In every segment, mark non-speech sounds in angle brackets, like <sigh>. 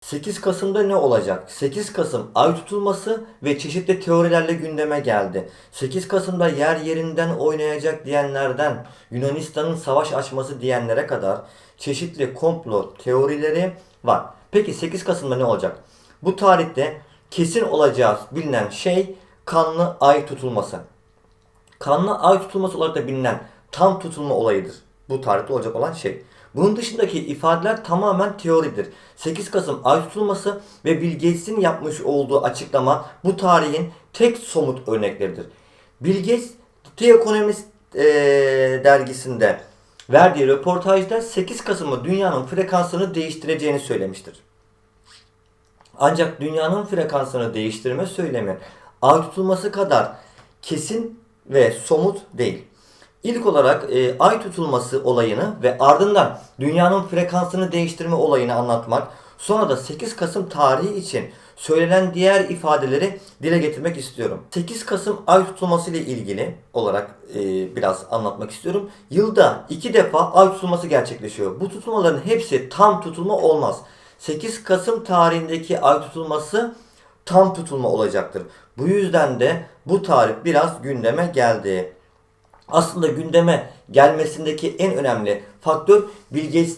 8 Kasım'da ne olacak? 8 Kasım ay tutulması ve çeşitli teorilerle gündeme geldi. 8 Kasım'da yer yerinden oynayacak diyenlerden Yunanistan'ın savaş açması diyenlere kadar çeşitli komplo teorileri var. Peki 8 Kasım'da ne olacak? Bu tarihte kesin olacağı bilinen şey kanlı ay tutulması. Kanlı ay tutulması olarak da bilinen tam tutulma olayıdır. Bu tarihte olacak olan şey. Bunun dışındaki ifadeler tamamen teoridir. 8 Kasım ay tutulması ve Bill Gates'in yapmış olduğu açıklama bu tarihin tek somut örnekleridir. Bill Gates The Economist eee, dergisinde verdiği röportajda 8 Kasım'ı dünyanın frekansını değiştireceğini söylemiştir. Ancak dünyanın frekansını değiştirme söylemi ay tutulması kadar kesin ve somut değil. İlk olarak e, ay tutulması olayını ve ardından dünyanın frekansını değiştirme olayını anlatmak, sonra da 8 Kasım tarihi için söylenen diğer ifadeleri dile getirmek istiyorum. 8 Kasım ay tutulması ile ilgili olarak e, biraz anlatmak istiyorum. Yılda iki defa ay tutulması gerçekleşiyor. Bu tutulmaların hepsi tam tutulma olmaz. 8 Kasım tarihindeki ay tutulması tam tutulma olacaktır. Bu yüzden de bu tarih biraz gündeme geldi. Aslında gündeme gelmesindeki en önemli faktör Bill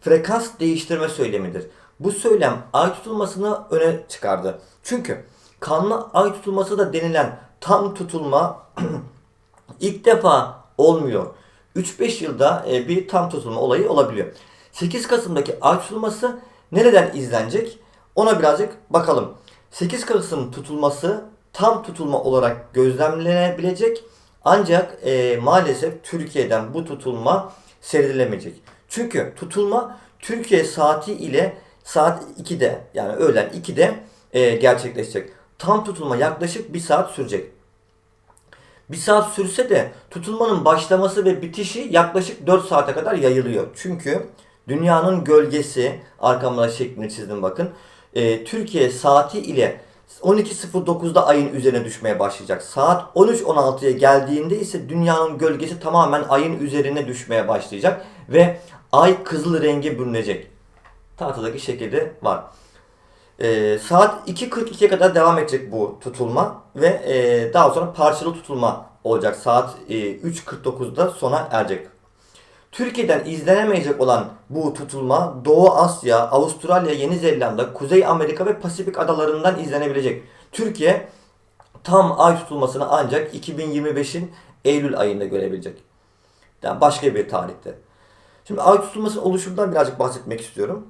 frekans değiştirme söylemidir. Bu söylem ay tutulmasını öne çıkardı. Çünkü kanlı ay tutulması da denilen tam tutulma <clears throat> ilk defa olmuyor. 3-5 yılda e, bir tam tutulma olayı olabiliyor. 8 Kasım'daki ay tutulması nereden izlenecek? Ona birazcık bakalım. 8 Kasım tutulması tam tutulma olarak gözlemlenebilecek ancak e, maalesef Türkiye'den bu tutulma seyredilemeyecek. Çünkü tutulma Türkiye saati ile saat 2'de yani öğlen 2'de e, gerçekleşecek. Tam tutulma yaklaşık 1 saat sürecek. Bir saat sürse de tutulmanın başlaması ve bitişi yaklaşık 4 saate kadar yayılıyor. Çünkü dünyanın gölgesi arkamda şeklini çizdim bakın. Ee, Türkiye saati ile 12.09'da ayın üzerine düşmeye başlayacak. Saat 13.16'ya geldiğinde ise dünyanın gölgesi tamamen ayın üzerine düşmeye başlayacak ve ay kızıl renge bürünecek. Tahtadaki şekilde var. Ee, saat 2.42'ye kadar devam edecek bu tutulma ve e, daha sonra parçalı tutulma olacak. Saat e, 3.49'da sona erecek. Türkiye'den izlenemeyecek olan bu tutulma Doğu Asya, Avustralya, Yeni Zelanda, Kuzey Amerika ve Pasifik adalarından izlenebilecek. Türkiye tam ay tutulmasını ancak 2025'in Eylül ayında görebilecek. Yani başka bir tarihte. Şimdi ay tutulmasının oluşumundan birazcık bahsetmek istiyorum.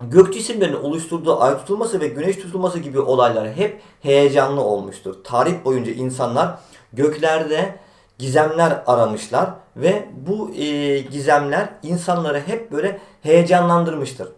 Gök cisimlerinin oluşturduğu ay tutulması ve güneş tutulması gibi olaylar hep heyecanlı olmuştur. Tarih boyunca insanlar göklerde gizemler aramışlar ve bu e, gizemler insanları hep böyle heyecanlandırmıştır.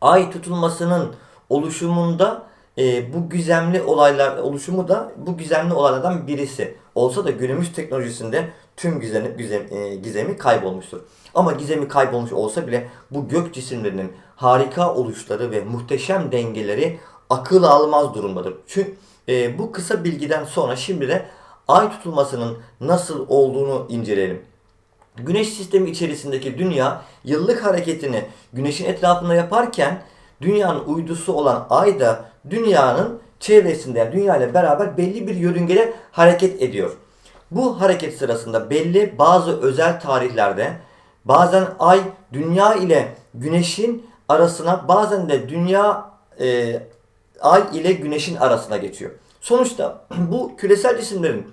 Ay tutulmasının oluşumunda e, bu gizemli olaylar oluşumu da bu gizemli olaylardan birisi. Olsa da günümüz teknolojisinde tüm gizemi, gizem, e, gizemi kaybolmuştur. Ama gizemi kaybolmuş olsa bile bu gök cisimlerinin harika oluşları ve muhteşem dengeleri akıl almaz durumdadır. Çünkü e, bu kısa bilgiden sonra şimdi de ay tutulmasının nasıl olduğunu inceleyelim. Güneş sistemi içerisindeki dünya yıllık hareketini güneşin etrafında yaparken dünyanın uydusu olan ay da dünyanın çevresinde yani dünya ile beraber belli bir yörüngede hareket ediyor. Bu hareket sırasında belli bazı özel tarihlerde bazen ay dünya ile güneşin arasına bazen de dünya e, ay ile güneşin arasına geçiyor. Sonuçta <clears throat> bu küresel cisimlerin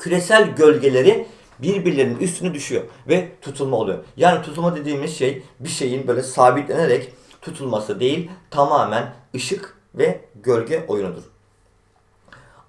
küresel gölgeleri birbirlerinin üstüne düşüyor ve tutulma oluyor. Yani tutulma dediğimiz şey bir şeyin böyle sabitlenerek tutulması değil tamamen ışık ve gölge oyunudur.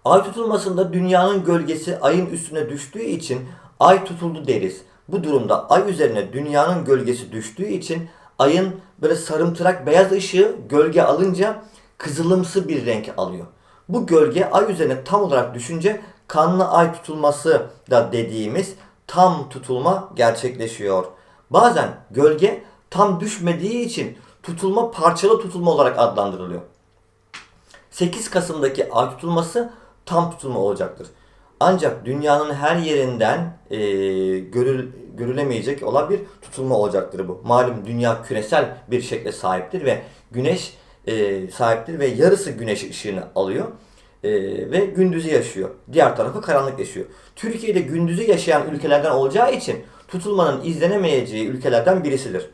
Ay tutulmasında dünyanın gölgesi ayın üstüne düştüğü için ay tutuldu deriz. Bu durumda ay üzerine dünyanın gölgesi düştüğü için ayın böyle sarımtırak beyaz ışığı gölge alınca kızılımsı bir renk alıyor. Bu gölge ay üzerine tam olarak düşünce kanlı ay tutulması da dediğimiz tam tutulma gerçekleşiyor. Bazen gölge tam düşmediği için tutulma parçalı tutulma olarak adlandırılıyor. 8 Kasım'daki ay tutulması tam tutulma olacaktır. Ancak dünyanın her yerinden e, görül, görülemeyecek olan bir tutulma olacaktır bu. Malum dünya küresel bir şekle sahiptir ve güneş e, sahiptir ve yarısı güneş ışığını alıyor e, ve gündüzü yaşıyor. Diğer tarafı karanlık yaşıyor. Türkiye'de gündüzü yaşayan ülkelerden olacağı için tutulmanın izlenemeyeceği ülkelerden birisidir.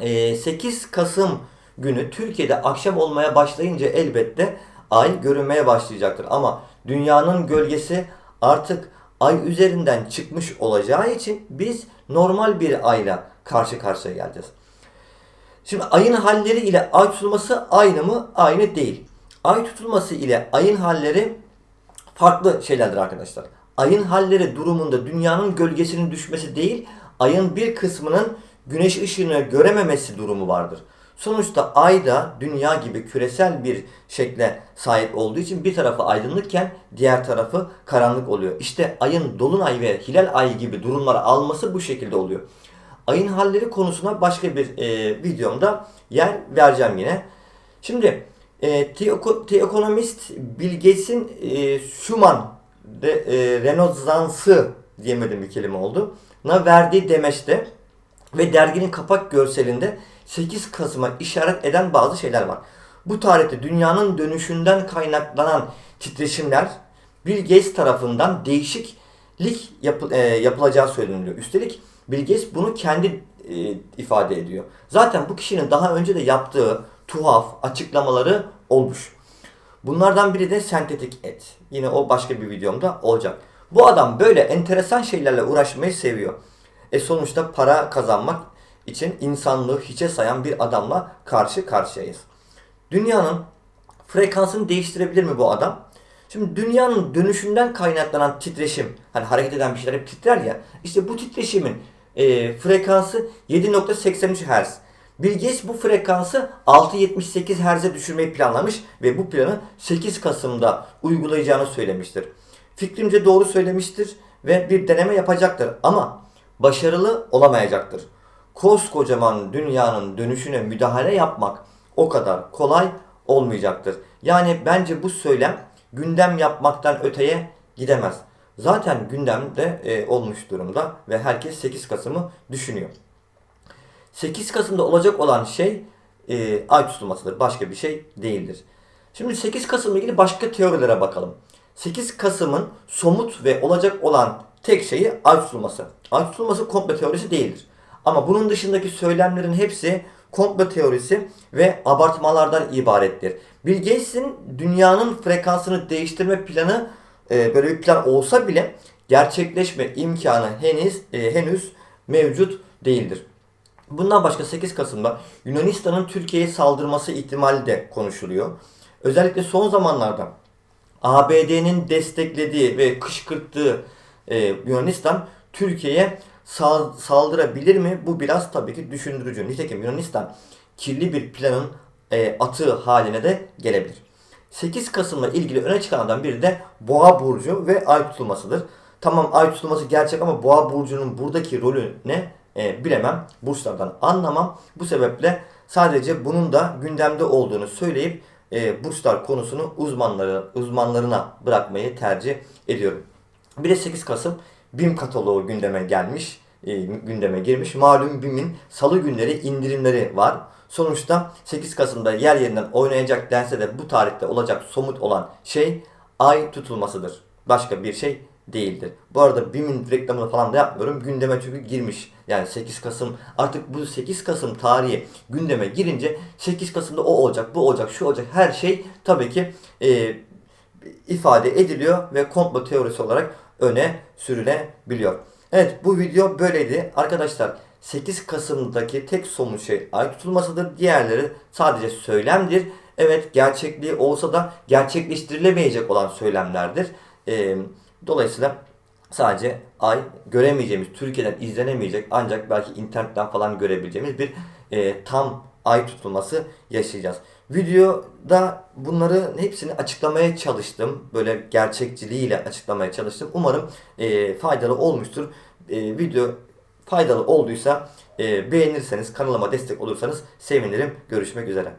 E, 8 Kasım günü Türkiye'de akşam olmaya başlayınca elbette ay görünmeye başlayacaktır. Ama dünyanın gölgesi artık ay üzerinden çıkmış olacağı için biz normal bir ayla karşı karşıya geleceğiz. Şimdi ayın halleri ile ay tutulması aynı mı? Aynı değil. Ay tutulması ile ayın halleri farklı şeylerdir arkadaşlar. Ayın halleri durumunda dünyanın gölgesinin düşmesi değil, ayın bir kısmının güneş ışığını görememesi durumu vardır. Sonuçta ay da dünya gibi küresel bir şekle sahip olduğu için bir tarafı aydınlıkken diğer tarafı karanlık oluyor. İşte ayın dolunay ve hilal ayı gibi durumları alması bu şekilde oluyor. Ayın halleri konusuna başka bir e, videomda yer vereceğim yine. Şimdi e, Economist Bill Gates'in e, Schumann de, e, Rönesansı diyemedim bir kelime oldu. Na verdiği demeçte ve derginin kapak görselinde 8 Kasım'a işaret eden bazı şeyler var. Bu tarihte dünyanın dönüşünden kaynaklanan titreşimler Bill Gates tarafından değişiklik yapı- e, yapılacağı söyleniliyor. Üstelik Bill Gates bunu kendi e, ifade ediyor. Zaten bu kişinin daha önce de yaptığı tuhaf açıklamaları olmuş. Bunlardan biri de sentetik et. Yine o başka bir videomda olacak. Bu adam böyle enteresan şeylerle uğraşmayı seviyor. E sonuçta para kazanmak için insanlığı hiçe sayan bir adamla karşı karşıyayız. Dünyanın frekansını değiştirebilir mi bu adam? Şimdi dünyanın dönüşünden kaynaklanan titreşim, hani hareket eden bir şeyler hep titrer ya. İşte bu titreşimin e, frekansı 7.83 Hz. Bill Gates bu frekansı 6.78 Hz'e düşürmeyi planlamış ve bu planı 8 Kasım'da uygulayacağını söylemiştir. Fikrimce doğru söylemiştir ve bir deneme yapacaktır ama başarılı olamayacaktır. Koskocaman dünyanın dönüşüne müdahale yapmak o kadar kolay olmayacaktır. Yani bence bu söylem gündem yapmaktan öteye gidemez. Zaten gündemde e, olmuş durumda ve herkes 8 Kasım'ı düşünüyor. 8 Kasım'da olacak olan şey e, ay tutulmasıdır. Başka bir şey değildir. Şimdi 8 Kasım'la ilgili başka teorilere bakalım. 8 Kasım'ın somut ve olacak olan tek şeyi ay tutulması. Ay tutulması komplo teorisi değildir. Ama bunun dışındaki söylemlerin hepsi komplo teorisi ve abartmalardan ibarettir. Bill Gates'in dünyanın frekansını değiştirme planı e, böyle bir plan olsa bile gerçekleşme imkanı henüz e, henüz mevcut değildir. Bundan başka 8 Kasım'da Yunanistan'ın Türkiye'ye saldırması ihtimali de konuşuluyor. Özellikle son zamanlarda ABD'nin desteklediği ve kışkırttığı e, Yunanistan Türkiye'ye sal- saldırabilir mi? Bu biraz tabii ki düşündürücü. Nitekim Yunanistan kirli bir planın e, atığı haline de gelebilir. 8 Kasım'la ilgili öne çıkanlardan biri de Boğa Burcu ve Ay tutulmasıdır. Tamam Ay tutulması gerçek ama Boğa Burcu'nun buradaki rolü ne e, bilemem. Burçlardan anlamam. Bu sebeple sadece bunun da gündemde olduğunu söyleyip e, burçlar konusunu uzmanları uzmanlarına bırakmayı tercih ediyorum. Bir de 8 Kasım BİM kataloğu gündeme gelmiş, e, gündeme girmiş. Malum BİM'in salı günleri indirimleri var. Sonuçta 8 Kasım'da yer yerinden oynayacak dense de bu tarihte olacak somut olan şey ay tutulmasıdır. Başka bir şey değildir. Bu arada BİM'in reklamını falan da yapmıyorum. Gündeme çünkü girmiş. Yani 8 Kasım artık bu 8 Kasım tarihi gündeme girince 8 Kasım'da o olacak, bu olacak, şu olacak her şey tabii ki e, ifade ediliyor ve komplo teorisi olarak öne sürülebiliyor. Evet bu video böyleydi. Arkadaşlar 8 Kasım'daki tek somut şey ay tutulmasıdır. Diğerleri sadece söylemdir. Evet gerçekliği olsa da gerçekleştirilemeyecek olan söylemlerdir. Ee, dolayısıyla sadece ay göremeyeceğimiz, Türkiye'den izlenemeyecek ancak belki internetten falan görebileceğimiz bir e, tam ay tutulması yaşayacağız. Videoda bunları hepsini açıklamaya çalıştım. Böyle gerçekçiliğiyle açıklamaya çalıştım. Umarım e, faydalı olmuştur. E, video faydalı olduysa e, beğenirseniz, kanalıma destek olursanız sevinirim. Görüşmek üzere.